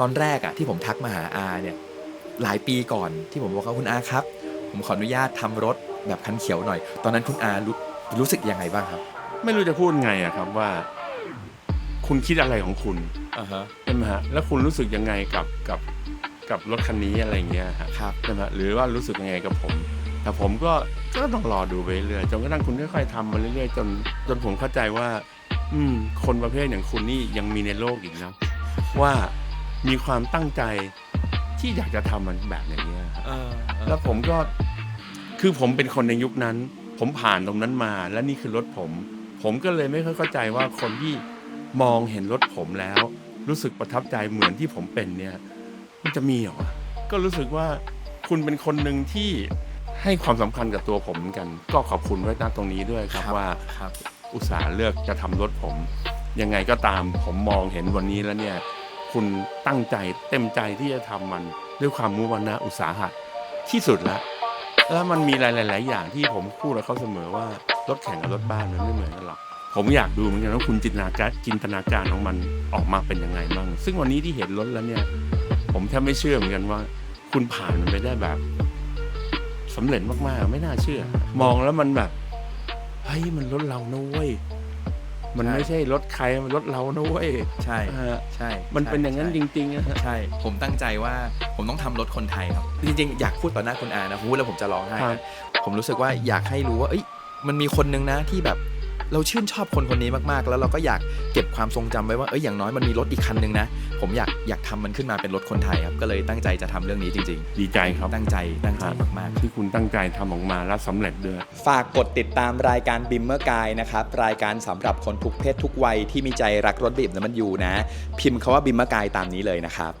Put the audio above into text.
ตอนแรกอะที่ผมทักมาหาอาเนี่ยหลายปีก่อนที่ผมบอกว่าคุณอาครับ ผมขออนุญาตทำรถแบบคันเขียวหน่อย ตอนนั้นคุณอารู้รู้สึกยังไงบ้างครับ ไม่รู้จะพูดไงอะครับว่า คุณคิดอะไรของคุณอ่าฮะใช่ไหมฮะแล้วคุณรู้สึกยังไงกับกับกับรถคันนี้อะไรเงี้ยฮะครับใช่ไหมหรือว่ารู้สึกยังไงกับผม แต่ผมก็ก็ต้องรอดูไปเรื่อยจนกระทั่งคุณค่อยๆทำมาเรื่อยๆจนจนผมเข้าใจว่า อืม คนประเภทอย่างคุณนี่ยังมีในโลกอีกนะว่า มีความตั้งใจที่อยากจะทำมันแบบอย่างเงี้ยครับเออแล้วผมก็คือผมเป็นคนในยุคนั้น ผมผ่านตรงนั้นมา และนี่คือรถผม ผมก็เลยไม่ค่อยเข้าใจว่าคนที่มองเห็นรถผมแล้ว รู้สึกประทับใจเหมือนที่ผมเป็นเนี่ย มันจะมีเหรอวะก็รู้สึกว่าคุณเป็นคนหนึ่งที่ให้ความสำคัญกับตัวผมเหมือนกัน ก็ขอบคุณไว้ณตรงนี้ด้วยครับว่า ครับ อุตส่าห์เลือกจะทำรถผม ยังไงก็ตามผมมองเห็นวันนี้แล้วเนี่ย คุณตั้งใจเต็มใจที่จะทำมันด้วยความมุ่งมั่นะอุตสาหะที่สุดแล้วแล้วมันมีหลาย ๆ อย่างที่ผมพูดกับเขาเสมอว่ารถแข่งกับรถบ้านมันไม่เหมือนกันหรอกผมอยากดูเหมือนกันว่าคุณจินตนาการจินตนาการของมันออกมาเป็นยังไงบ้างซึ่งวันนี้ที่เห็นรถแล้วเนี่ย ผมแทบไม่เชื่อเหมือนกันว่า คุณผ่านมันไปได้แบบสำเร็จมาก ๆ ไม่น่าเชื่อ มองแล้วมันแบบเฮ้ยมันรถเรานะเว้ย มันใช่ไม่ใช่รถใครมันรถเรานะเว้ยใช่ฮะใช่มันเป็นอย่างนั้นจใช่ริงๆนะฮะใช่ ผมตั้งใจว่าผมต้องทำรถคนไทยครับ จริงๆ อยากพูดต่อหน้าคุณอานะพูดแล้วผมจะร้องไห้ครันะบผมรู้สึกว่าอยากให้รู้ว่าเอ้ยมันมีคนนึงนะที่แบบ เราชื่นชอบคนคนนี้มากๆ แล้วเราก็อยากเก็บความทรงจำไว้ว่าเอ้ยอย่างน้อยมันมีรถอีกคันนึงนะ ผมอยากอยากทำมันขึ้นมาเป็นรถคนไทยครับก็เลยตั้งใจจะทำเรื่องนี้จริงดีใจครับๆตั้งใจตั้งใจมากๆที่คุณตั้งใจทำออกมาแล้วสำเร็จด้วยฝากกดติดตามรายการบิมเมอร์กายนะครับรายการสำหรับคนทุกเพศทุกวัยที่มีใจรักรถบีบน้ำมันยูนะ พิมพ์คาว่าบิมเมอร์กายตามนี้เลยนะครับ